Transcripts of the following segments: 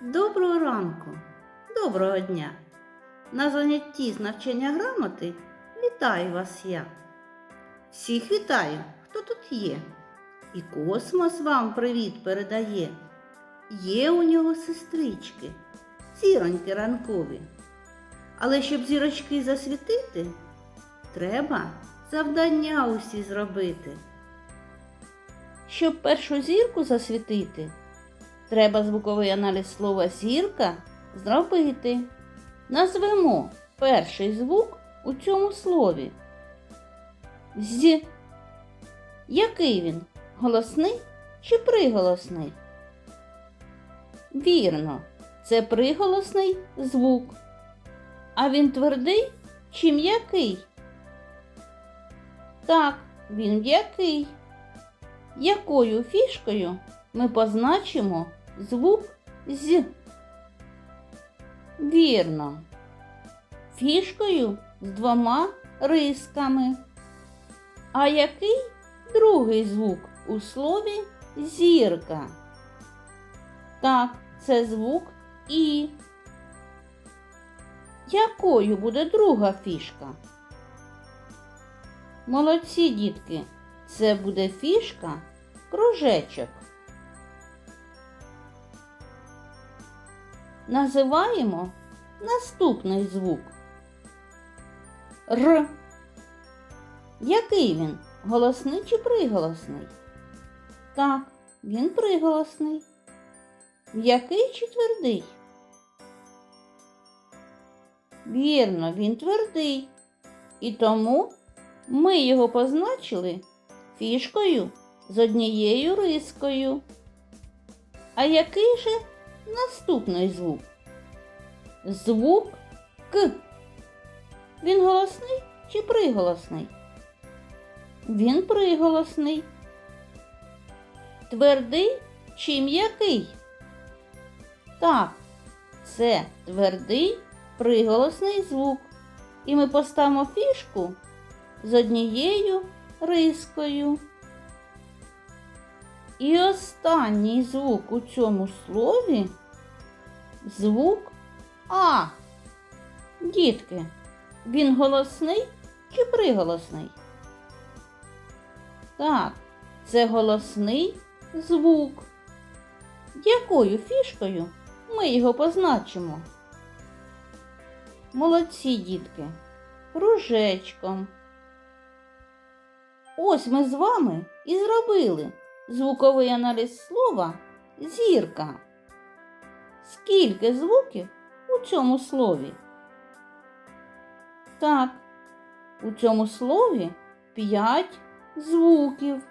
Доброго ранку, доброго дня! На занятті з навчання грамоти вітаю вас я. Всіх вітаю, хто тут є. І космос вам привіт передає. Є у нього сестрички, зіроньки ранкові. Але щоб зірочки засвітити, треба завдання усі зробити. Щоб першу зірку засвітити, треба звуковий аналіз слова зірка зробити. Назвемо перший звук у цьому слові. З. Який він? Голосний чи приголосний? Вірно, це приголосний звук. А він твердий чи м'який? Так, він м'який. Якою фішкою ми позначимо звук з? Вірно. Фішкою з двома рисками. А який другий звук у слові зірка? Так, це звук І. Якою буде друга фішка? Молодці, дітки, це буде фішка кружечок. Називаємо наступний звук. Р. Який він? Голосний чи приголосний? Так, він приголосний. Який чи твердий? Вірно, він твердий. І тому ми його позначили фішкою з однією рискою. А який же наступний звук? Звук К. Він голосний чи приголосний? Він приголосний. Твердий чи м'який? Так, це твердий приголосний звук. І ми поставимо фішку з однією рискою. І останній звук у цьому слові звук А. Дітки, він голосний чи приголосний? Так, це голосний звук. Якою фішкою ми його позначимо? Молодці, дітки, кружечком. Ось ми з вами і зробили звуковий аналіз слова зірка. Скільки звуків у цьому слові? Так, у цьому слові п'ять звуків.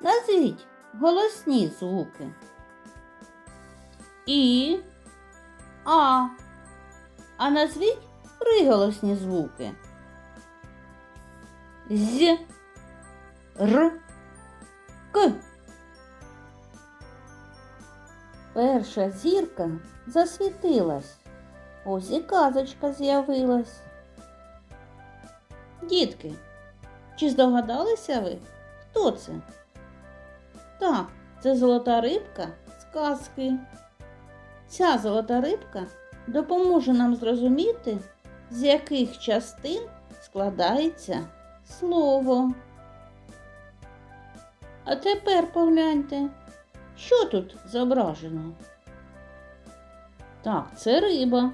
Назвіть голосні звуки. І, А. А назвіть приголосні звуки. З, Р, К. Перша зірка засвітилась. Ось і казочка з'явилась. Дітки, чи здогадалися ви, хто це? Так, це золота рибка з казки. Ця золота рибка допоможе нам зрозуміти, з яких частин складається слово. А тепер погляньте, що тут зображено. Так, це риба.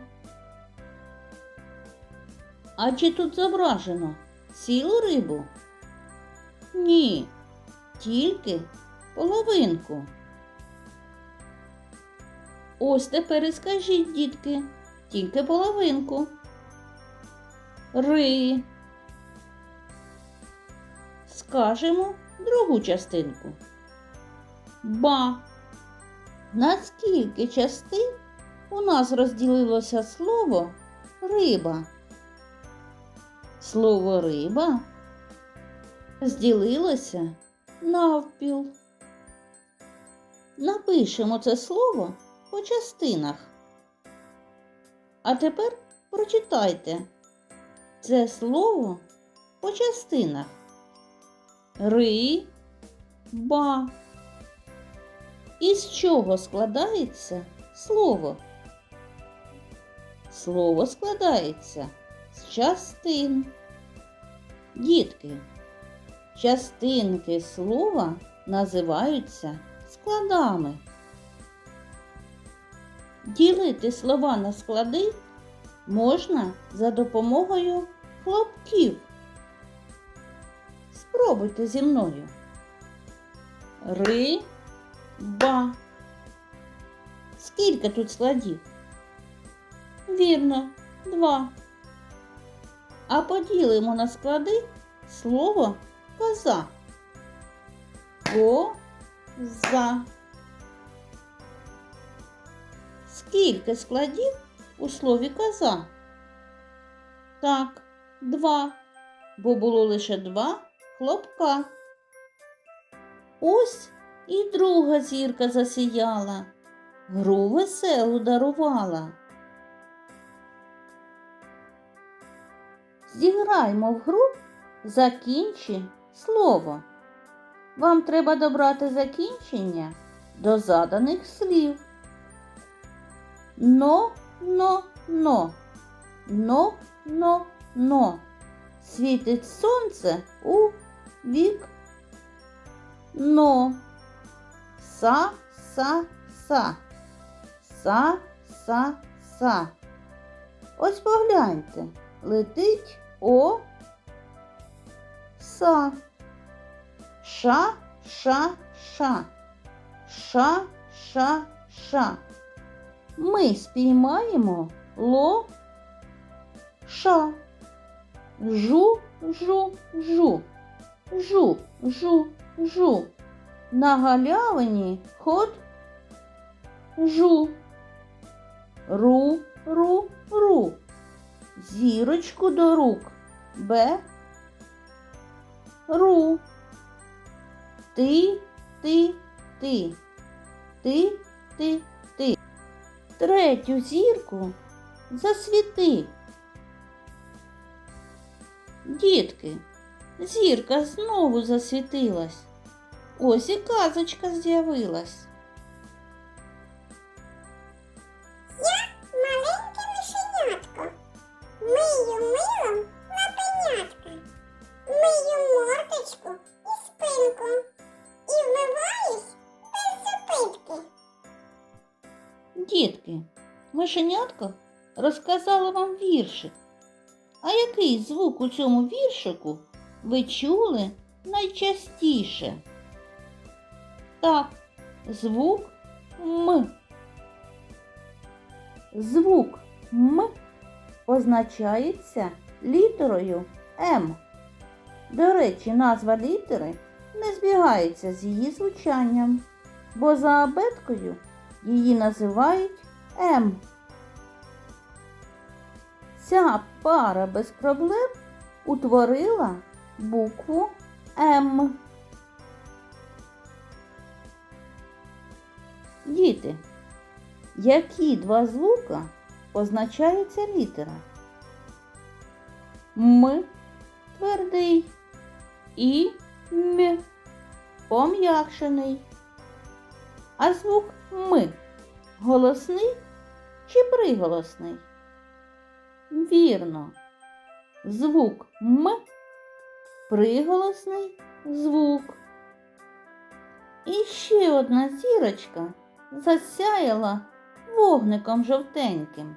А чи тут зображено цілу рибу? Ні, тільки половинку. Ось тепер і скажіть, дітки, тільки половинку. Ри. Скажемо другу частинку. Ба. На скільки частин у нас розділилося слово риба? Слово риба розділилося навпіл. Напишемо це слово по частинах. А тепер прочитайте це слово по частинах. Ри, ба. Із чого складається слово? Слово складається з частин. Дітки, частинки слова називаються складами. Ділити слова на склади можна за допомогою хлопків. Спробуйте зі мною. Ри-ба. Скільки тут складів? Вірно, два. А поділимо на склади слово коза. Коза. Скільки складів у слові коза? Так, два, бо було лише два хлопка. Ось і друга зірка засіяла, гру веселу дарувала. Зіграймо в гру закінчи слово. Вам треба добрати закінчення до заданих слів. Но, но, но, но, но, но. Світить сонце у вік. Са, са, са. Са, са, са. Ось погляньте. Летить о са. Ша, ша, ша. Ша, ша, ша. Ми спіймаємо ло ша. Жу, жу, жу. Жу, жу, жу. На галявині ход жу. Ру, ру, ру. Зірочку до рук. Б. Ру. Ти, ти, ти. Ти, ти, ти. Третю зірку засвіти. Дітки, зірка знову засвітилась. Ось і казочка з'явилась. Маленьке мишенятко, мию милом лапенятка, мию мордочку і спинку, і вмиваюсь без зупинки. Дітки, мишенятко розказала вам віршик. А який звук у цьому віршику ви чули найчастіше? Так, звук М. Звук М позначається літерою М. До речі, назва літери не збігається з її звучанням, бо за абеткою її називають М. Ця пара без проблем утворила букву М. Діти, які два звука позначається літера? М твердий і М пом'якшений. А звук М голосний чи приголосний? Вірно. Звук М приголосний звук. І ще одна зірочка засяяла вогником жовтеньким.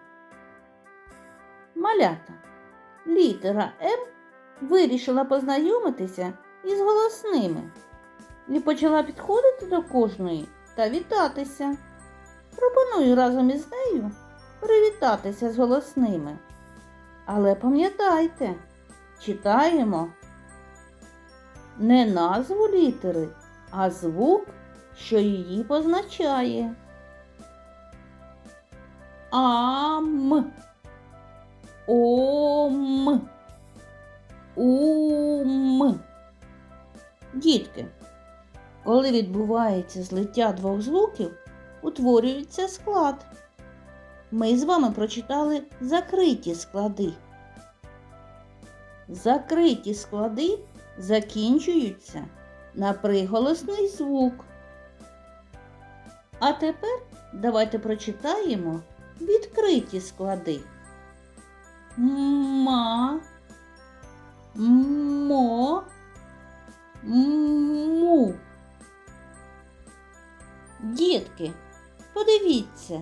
Малята. Літера М вирішила познайомитися із голосними і почала підходити до кожної та вітатися. Пропоную разом із нею привітатися з голосними. Але пам'ятайте, читаємо не назву літери, а звук, що її позначає. Ам. Ом. Ум. Дітки, коли відбувається злиття двох звуків, утворюється склад. Ми з вами прочитали закриті склади. Закриті склади закінчуються на приголосний звук. А тепер давайте прочитаємо відкриті склади. Ма, мо, му. Дітки, подивіться,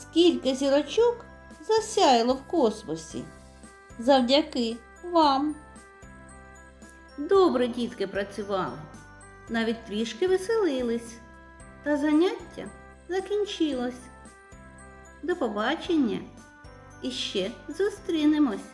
скільки зірочок засяяло в космосі. Завдяки вам. Добре дітки працювали, навіть трішки веселились, та заняття закінчилось. До побачення і ще зустрінемось.